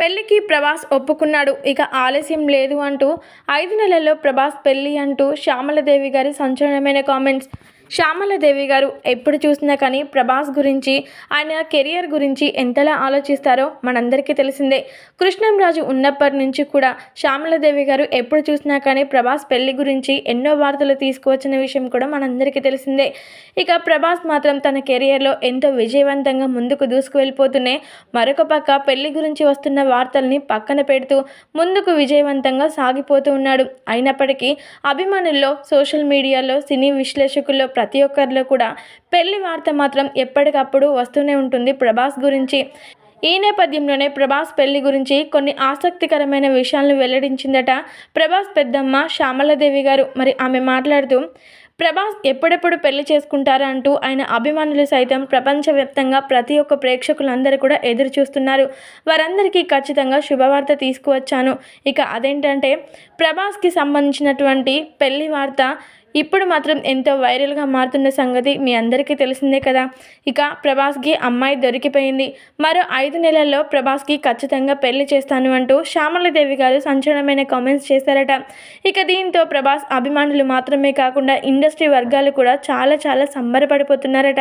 పెళ్ళికి ప్రభాస్ ఒప్పుకున్నాడు. ఇక ఆలస్యం లేదు అంటూ ఐదు నెలల్లో ప్రభాస్ పెళ్ళి అంటూ శ్యామలదేవి గారి సంచలనమైన కామెంట్స్. శ్యామలదేవి గారు ఎప్పుడు చూసినా కానీ ప్రభాస్ గురించి ఆయన కెరియర్ గురించి ఎంతలా ఆలోచిస్తారో మనందరికీ తెలిసిందే. కృష్ణంరాజు ఉన్నప్పటి నుంచి కూడా శ్యామలదేవి గారు ఎప్పుడు చూసినా కానీ ప్రభాస్ పెళ్ళి గురించి ఎన్నో వార్తలు తీసుకువచ్చిన విషయం కూడా మనందరికీ తెలిసిందే. ఇక ప్రభాస్ మాత్రం తన కెరియర్లో ఎంతో విజయవంతంగా ముందుకు దూసుకువెళ్ళిపోతూనే మరొక పక్క పెళ్ళి గురించి వస్తున్న వార్తల్ని పక్కన పెడుతూ ముందుకు విజయవంతంగా సాగిపోతూ ఉన్నాడు. అయినప్పటికీ అభిమానుల్లో సోషల్ మీడియాలో సినీ విశ్లేషకుల్లో ప్రతి ఒక్కరిలో కూడా పెళ్ళి వార్త మాత్రం ఎప్పటికప్పుడు వస్తూనే ఉంటుంది ప్రభాస్ గురించి. ఈ నేపథ్యంలోనే ప్రభాస్ పెళ్ళి గురించి కొన్ని ఆసక్తికరమైన విషయాలను వెల్లడించిందట ప్రభాస్ పెద్దమ్మ శ్యామలదేవి గారు. మరి ఆమె మాట్లాడుతూ ప్రభాస్ ఎప్పుడెప్పుడు పెళ్ళి చేసుకుంటారా అంటూ ఆయన అభిమానులు సైతం ప్రపంచవ్యాప్తంగా ప్రతి ఒక్క ప్రేక్షకులందరూ కూడా ఎదురు చూస్తున్నారు. వారందరికీ ఖచ్చితంగా శుభవార్త తీసుకువచ్చాను. ఇక అదేంటంటే ప్రభాస్కి సంబంధించినటువంటి పెళ్ళి వార్త ఇప్పుడు మాత్రం ఎంతో వైరల్గా మారుతున్న సంగతి మీ అందరికీ తెలిసిందే కదా. ఇక ప్రభాస్కి అమ్మాయి దొరికిపోయింది. మరో ఐదు నెలల్లో ప్రభాస్కి ఖచ్చితంగా పెళ్ళి చేస్తాను అంటూ శ్యామలదేవి గారు సంచలనమైన కామెంట్స్ చేశారట. ఇక దీంతో ప్రభాస్ అభిమానులు మాత్రమే కాకుండా ఇండస్ట్రీ వర్గాలు కూడా చాలా చాలా సంబరపడిపోతున్నారట.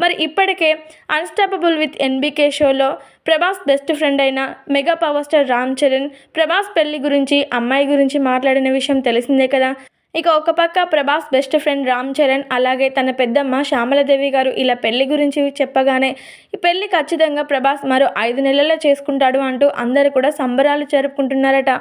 మరి ఇప్పటికే అన్స్టాపబుల్ విత్ ఎన్బికే షోలో ప్రభాస్ బెస్ట్ ఫ్రెండ్ అయిన mega power star Ram Charan Prabhas పెళ్ళి గురించి అమ్మాయి గురించి మాట్లాడిన విషయం తెలిసిందే కదా. ఇక ఒక పక్క ప్రభాస్ బెస్ట్ ఫ్రెండ్ రామ్ చరణ్ అలాగే తన పెద్దమ్మ శ్యామలదేవి గారు ఇలా పెళ్ళి గురించి చెప్పగానే ఈ పెళ్ళి ఖచ్చితంగా ప్రభాస్ మరో ఐదు నెలల్లో చేసుకుంటాడు అంటూ అందరూ కూడా సంబరాలు జరుపుకుంటున్నారట.